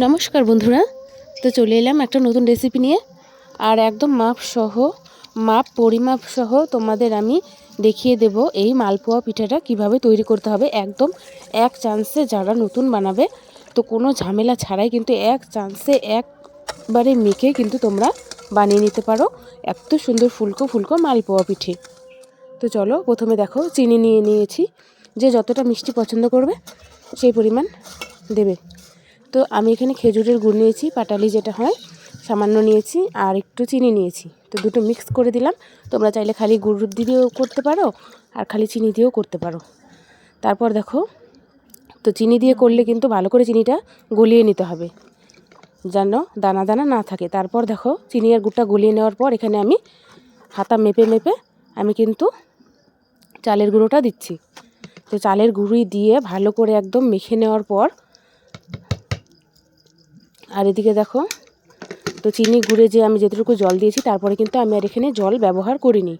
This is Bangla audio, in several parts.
নমস্কার বন্ধুরা। তো চলে এলাম একটা নতুন রেসিপি নিয়ে। আর একদম মাপ সহ, মাপ, পরিমাপ সহ তোমাদের আমি দেখিয়ে দেব এই মালপোয়া পিঠাটা কীভাবে তৈরি করতে হবে। একদম এক চান্সে যারা নতুন বানাবে, তো কোনো ঝামেলা ছাড়াই কিন্তু এক চান্সে একবারে মেখে কিন্তু তোমরা বানিয়ে নিতে পারো। এত সুন্দর ফুলকো ফুলকো মালপোয়া পিঠে। তো চলো প্রথমে দেখো, চিনি নিয়ে নিয়েছি। যে যতটা মিষ্টি পছন্দ করবে, সেই পরিমাণ দেবে। তো আমি এখানে খেজুরের গুড় নিয়েছি, পাটালি যেটা হয়, সামান্য নিয়েছি আর একটু চিনি নিয়েছি। তো দুটো মিক্স করে দিলাম। তোমরা চাইলে খালি গুড় দিয়েও করতে পারো আর খালি চিনি দিয়েও করতে পারো। তারপর দেখো, তো চিনি দিয়ে করলে কিন্তু ভালো করে চিনিটা গলিয়ে নিতে হবে, যেন দানা দানা না থাকে। তারপর দেখো, চিনি আর গুড়টা গলিয়ে নেওয়ার পর এখানে আমি হাতা মেপে মেপে আমি কিন্তু চালের গুঁড়োটা দিচ্ছি। তো চালের গুঁড়ি দিয়ে ভালো করে একদম মেখে নেওয়ার পর আর এদিকে দেখো, তো চিনি গুঁড়ে যে আমি যেটুকু জল দিয়েছি, তারপরে কিন্তু আমি আর এখানে জল ব্যবহার করিনি।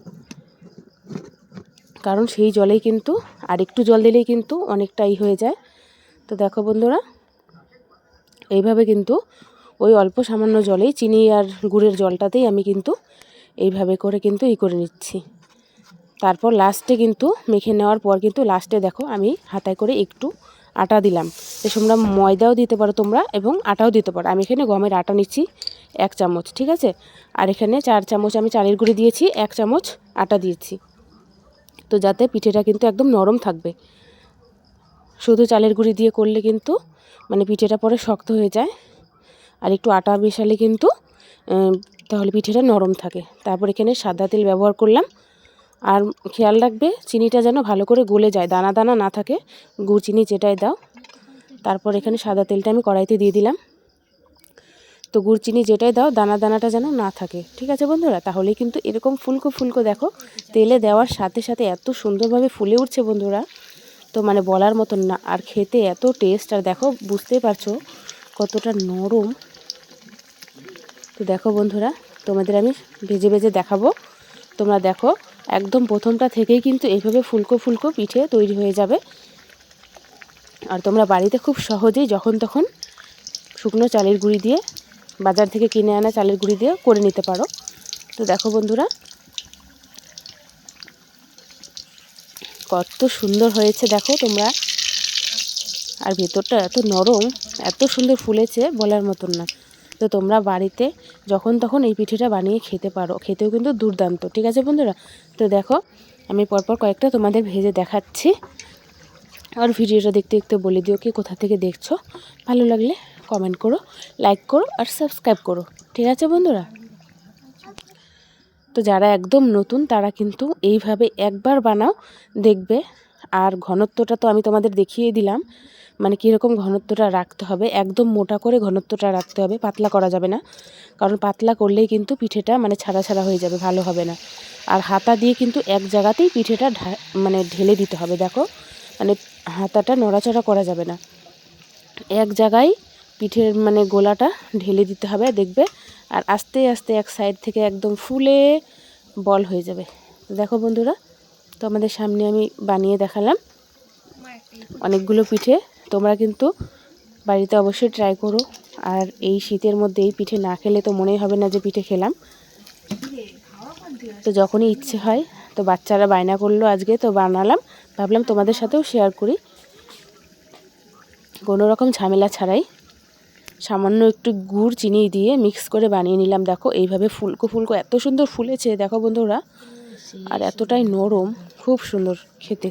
কারণ সেই জলেই কিন্তু, আর একটু জল দিলেই কিন্তু অনেকটাই হয়ে যায়। তো দেখো বন্ধুরা, এইভাবে কিন্তু ওই অল্প সামান্য জলেই চিনি আর গুড়ের জলটাতেই আমি কিন্তু এইভাবে করে কিন্তু ই করে নিচ্ছি। তারপর লাস্টে কিন্তু মেখে নেওয়ার পর কিন্তু লাস্টে দেখো আমি হাতায় করে একটু আটা দিলাম। তো তোমরা ময়দাও দিতে পারো তোমরা এবং আটাও দিতে পারো। আমি এখানে গমের আটা নিচ্ছি এক চামচ, ঠিক আছে? আর এখানে চার চামচ আমি চালের গুঁড়ি দিয়েছি, এক চামচ আটা দিয়েছি। তো যাতে পিঠেটা কিন্তু একদম নরম থাকবে। শুধু চালের গুঁড়ি দিয়ে করলে কিন্তু মানে পিঠেটা পরে শক্ত হয়ে যায়। আর একটু আটা মেশালে কিন্তু তাহলে পিঠেটা নরম থাকে। তারপর এখানে সাদা তেল ব্যবহার করলাম। আর খেয়াল রাখবে, চিনিটা যেন ভালো করে গলে যায়, দানা দানা না থাকে। গুড় চিনি যেটাই দাও। তারপর এখানে সাদা তেলটা আমি কড়াইতে দিয়ে দিলাম। তো গুড় চিনি যেটাই দাও, দানা দানাটা যেন না থাকে। ঠিক আছে বন্ধুরা? তাহলে কিন্তু এরকম ফুলকো ফুলকো দেখো, তেলে দেওয়ার সাথে সাথে এত সুন্দরভাবে ফুলে উঠছে বন্ধুরা। তো মানে বলার মতন না। আর খেতে এত টেস্ট আর দেখো, বুঝতেই পারছ কতটা নরম। তো দেখো বন্ধুরা, তোমাদের আমি ভেজে ভেজে দেখাবো। তোমরা দেখো একদম প্রথমটা থেকেই কিন্তু এইভাবে ফুলকো ফুলকো পিঠে তৈরি হয়ে যাবে। আর তোমরা বাড়িতে খুব সহজেই যখন তখন শুকনো চালের গুঁড়ি দিয়ে, বাজার থেকে কিনে আনা চালের গুঁড়ি দিয়ে করে নিতে পারো। তো দেখো বন্ধুরা, কত সুন্দর হয়েছে দেখো তোমরা। আর ভেতরটা এত নরম, এত সুন্দর ফুলেছে বলার মতন না। তো তোমরা বাড়িতে যখন তখন এই পিঠেটা বানিয়ে খেতে পারো। খেতেও কিন্তু দুর্দান্ত। ঠিক আছে বন্ধুরা? তো দেখো, আমি পরপর কয়েকটা তোমাদের ভেজে দেখাচ্ছি। আর ভিডিওটা দেখতে দেখতে বলে দিও কি কোথা থেকে দেখছ। ভালো লাগলে কমেন্ট করো লাইক করো আর সাবস্ক্রাইব করো। ঠিক আছে বন্ধুরা? তো যারা একদম নতুন, তারা কিন্তু এইভাবে একবার বানাও, দেখবে আর ঘনত্বটা তো আমি তোমাদের দেখিয়ে দিলাম। মানে কীরকম ঘনত্বটা রাখতে হবে, একদম মোটা করে ঘনত্বটা রাখতে হবে, পাতলা করা যাবে না। কারণ পাতলা করলেই কিন্তু পিঠেটা মানে ছাড়া ছাড়া হয়ে যাবে, ভালো হবে না। আর হাতা দিয়ে কিন্তু এক জায়গাতেই পিঠেটা মানে ঢেলে দিতে হবে, দেখো। মানে হাতাটা নড়াচড়া করা যাবে না। এক জায়গায় পিঠের মানে গোলাটা ঢেলে দিতে হবে, দেখবে। আর আস্তে আস্তে এক সাইড থেকে একদম ফুলে বল হয়ে যাবে। দেখো বন্ধুরা তো আমাদের সামনে আমি বানিয়ে দেখালাম অনেকগুলো পিঠে। তোমরা কিন্তু বাড়িতে অবশ্যই ট্রাই করো। আর এই শীতের মধ্যে এই পিঠে না খেলে তো মনেই হবে না যে পিঠে খেলাম। তো যখনই ইচ্ছে হয়, তো বাচ্চারা বায়না করল আজকে, তো বানালাম। ভাবলাম তোমাদের সাথেও শেয়ার করি। কোনো রকম ঝামেলা ছাড়াই সামান্য একটু গুড়, চিনি দিয়ে মিক্স করে বানিয়ে নিলাম। দেখো, এইভাবে ফুলকো ফুলকো এত সুন্দর ফুলেছে। দেখো বন্ধুরা আর এতটাই নরম, খুব সুন্দর খেতে।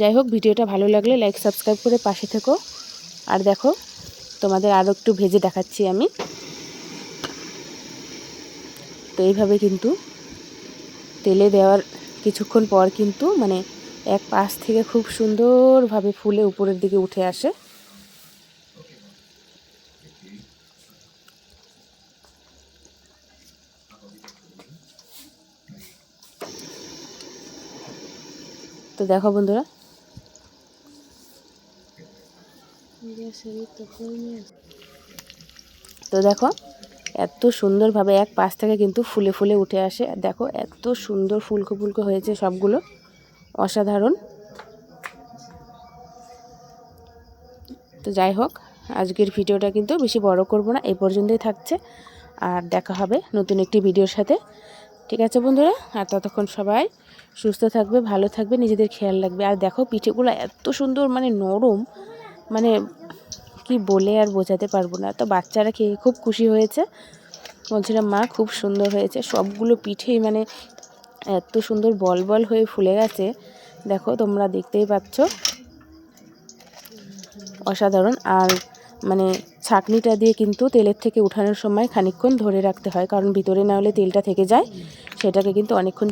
যাই হোক, ভিডিওটা ভালো লাগলে লাইক সাবস্ক্রাইব করে পাশে থেকো। আর দেখো, তোমাদের আরও একটু ভেজে দেখাচ্ছি আমি। তো এইভাবে কিন্তু তেলে দেওয়ার কিছুক্ষণ পর কিন্তু মানে এক পাশ থেকে খুব সুন্দরভাবে ফুলে উপরের দিকে উঠে আসে। তো দেখো বন্ধুরা। তো দেখো, এত সুন্দরভাবে এক পাশ থেকে কিন্তু ফুলে ফুলে উঠে আসে। দেখো, এত সুন্দর ফুলকো ফুলকো হয়েছে সবগুলো। অসাধারণ। তো যাই হোক, আজকের ভিডিওটা কিন্তু বেশি বড় করব না এই পর্যন্তই থাকছে। আর দেখা হবে নতুন একটি ভিডিওর সাথে। ঠিক আছে বন্ধুরা? আর ততক্ষণ সবাই সুস্থ থাকবে, ভালো থাকবে, নিজেদের খেয়াল রাখবে। আর দেখো, পিঠেগুলো এত সুন্দর মানে নরম মানে কি বলে আর বোঝাতে পারব না। তো বাচ্চারা খেয়ে খুব খুশি হয়েছে। বলছিলাম, মা, খুব সুন্দর হয়েছে। সবগুলো পিঠেই মানে এত সুন্দর বল বল হয়ে ফুলে গেছে। দেখো, তোমরা দেখতেই পাচ্ছ। অসাধারণ। আর মানে ছাঁকনিটা দিয়ে কিন্তু তেলের থেকে উঠানোর সময় খানিকক্ষণ ধরে রাখতে হয়, কারণ ভিতরে না হলে তেলটা থেকে যায়। সেটাকে কিন্তু অনেকক্ষণ